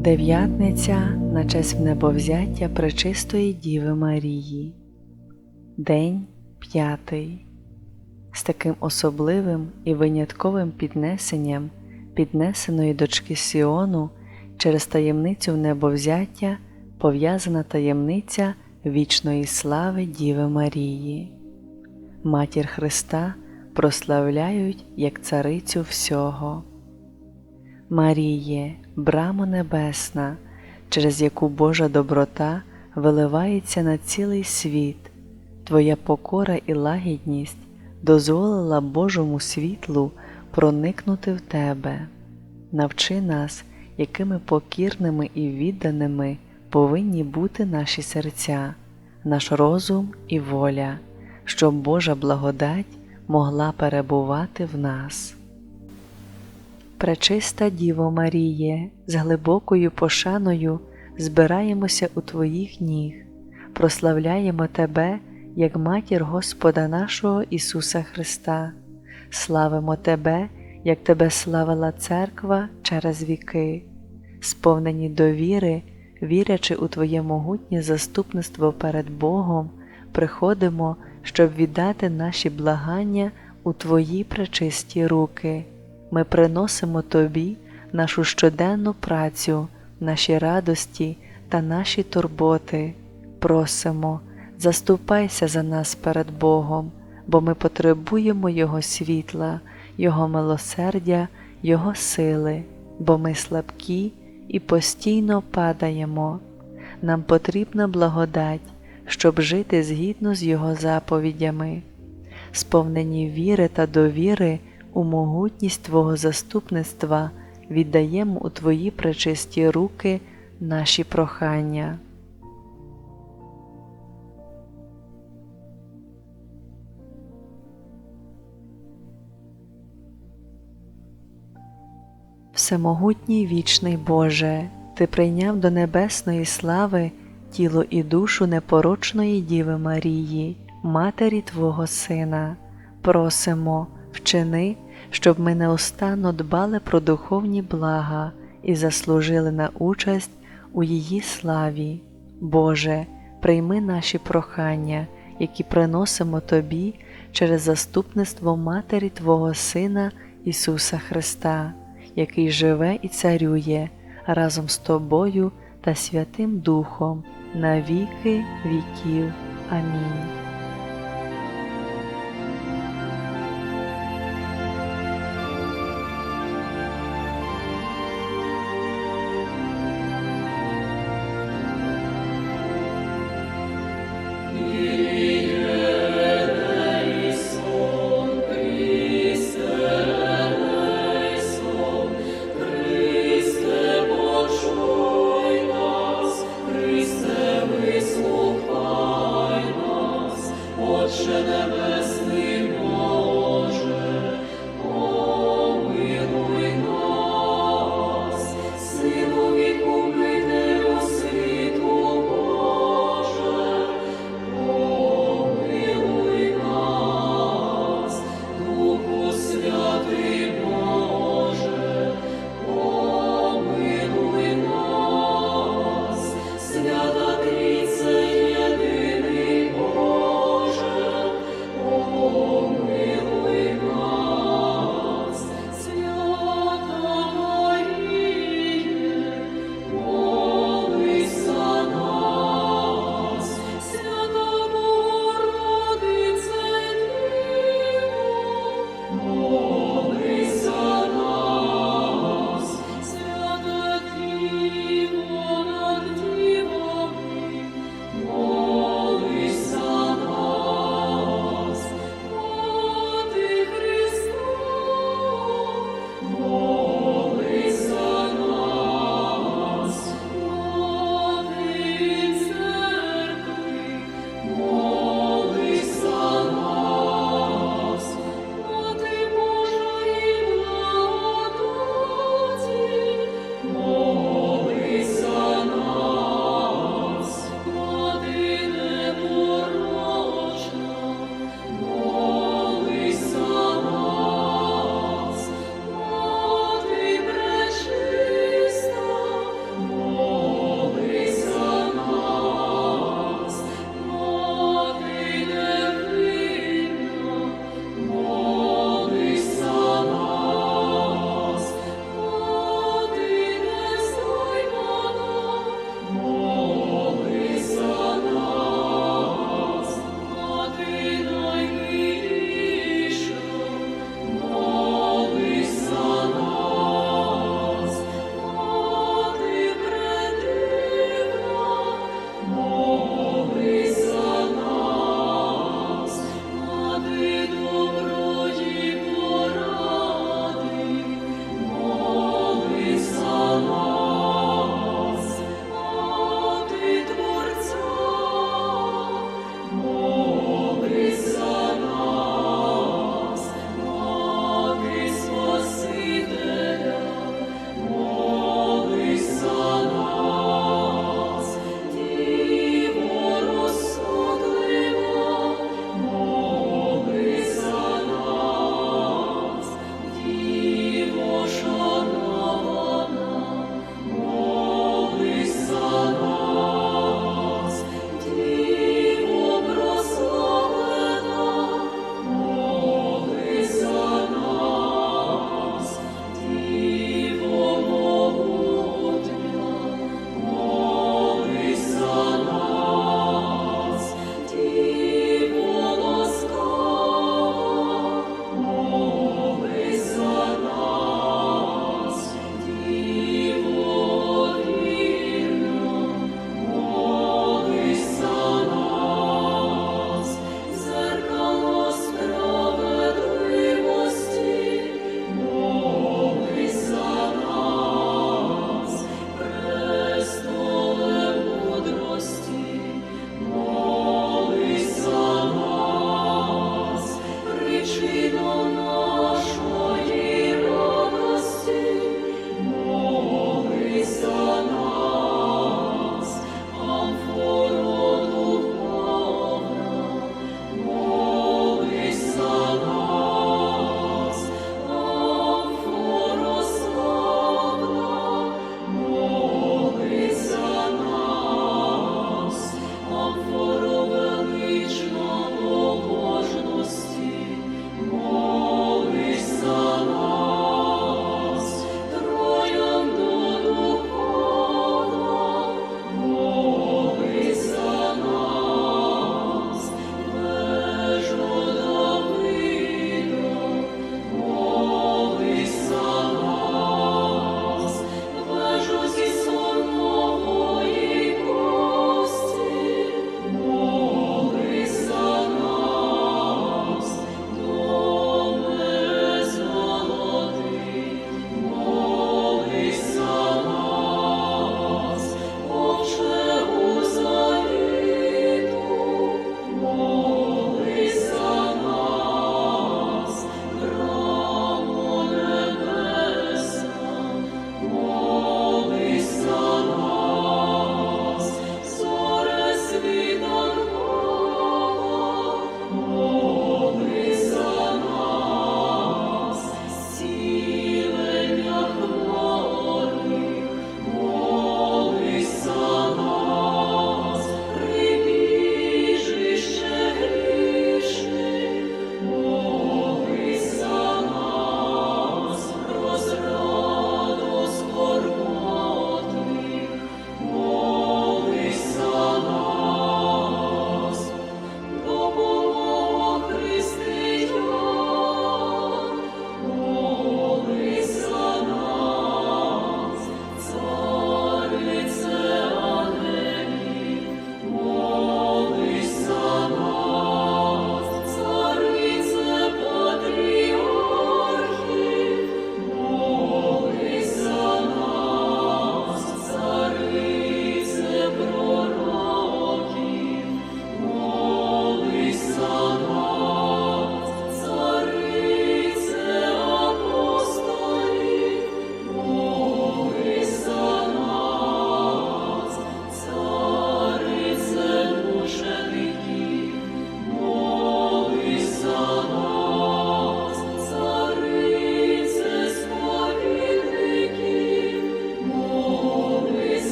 Дев'ятниця на честь внебовзяття Пречистої Діви Марії. День п'ятий. З таким особливим і винятковим піднесенням піднесеної дочки Сіону через таємницю внебовзяття пов'язана таємниця вічної слави Діви Марії. Матір Христа прославляють як царицю всього. Маріє, брамо небесна, через яку Божа доброта виливається на цілий світ, Твоя покора і лагідність дозволила Божому світлу проникнути в Тебе. Навчи нас, якими покірними і відданими повинні бути наші серця, наш розум і воля, щоб Божа благодать могла перебувати в нас. Пречиста Діво Маріє, з глибокою пошаною збираємося у Твоїх ніг, прославляємо Тебе як Матір Господа нашого Ісуса Христа, славимо Тебе, як Тебе славила Церква через віки, сповнені довіри, вірячи у Твоє могутнє заступництво перед Богом, приходимо, щоб віддати наші благання у Твої пречисті руки ми приносимо Тобі нашу щоденну працю, наші радості та наші турботи, просимо, заступайся за нас перед Богом, бо ми потребуємо Його світла, Його милосердя, Його сили, бо ми слабкі і постійно падаємо. Нам потрібна благодать, щоб жити згідно з Його заповідями, сповнені віри та довіри у могутність Твого заступництва віддаємо у Твої пречисті руки наші прохання. Всемогутній вічний Боже, Ти прийняв до небесної слави тіло і душу непорочної Діви Марії, Матері Твого Сина, просимо вчини, щоб ми неустанно дбали про духовні блага і заслужили на участь у її славі. Боже, прийми наші прохання, які приносимо Тобі через заступництво Матері Твого Сина Ісуса Христа, який живе і царює разом з Тобою та Святим Духом на віки віків. Амінь.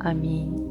Амінь.